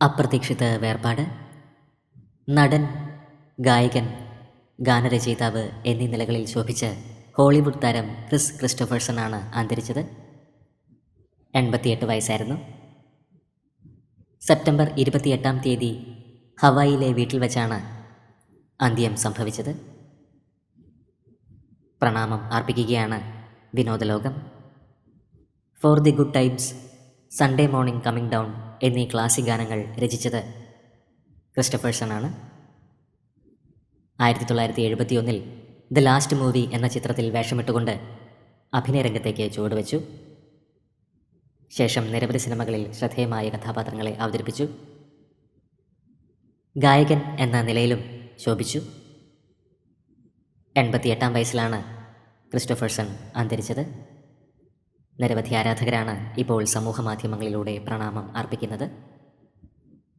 അപ്രതീക്ഷിത വേർപാട്. നടൻ ഗായകൻ ഗാനരചയിതാവ് എന്നീ നിലകളിൽ ശോഭിച്ച് ഹോളിവുഡ് താരം ക്രിസ് ക്രിസ്റ്റോഫേഴ്സൺ ആണ് അന്തരിച്ചത്. എൺപത്തിയെട്ട് വയസ്സായിരുന്നു. സെപ്റ്റംബർ ഇരുപത്തിയെട്ടാം തീയതി ഹവായിലെ വീട്ടിൽ വെച്ചാണ് അന്ത്യം സംഭവിച്ചത്. പ്രണാമം അർപ്പിക്കുകയാണ് വിനോദലോകം. For the good times Sunday morning coming down എന്നീ ക്ലാസിക് ഗാനങ്ങൾ രചിച്ചത് ക്രിസ്റ്റഫേഴ്സൺ ആണ് ആയിരത്തി തൊള്ളായിരത്തി എഴുപത്തി ഒന്നിൽ ദ ലാസ്റ്റ് മൂവി എന്ന ചിത്രത്തിൽ വേഷമിട്ടുകൊണ്ട് അഭിനയ രംഗത്തേക്ക് ചുവടുവെച്ചു. ശേഷം നിരവധി സിനിമകളിൽ ശ്രദ്ധേയമായ കഥാപാത്രങ്ങളെ അവതരിപ്പിച്ചു. ഗായകൻ എന്ന നിലയിലും ശോഭിച്ചു. എൺപത്തിയെട്ടാം വയസ്സിലാണ് ക്രിസ്റ്റോഫേഴ്സൺ അന്തരിച്ചത്. നിരവധി ആരാധകരാണ് ഇപ്പോൾ സമൂഹ മാധ്യമങ്ങളിലൂടെ പ്രണാമം അർപ്പിക്കുന്നത്.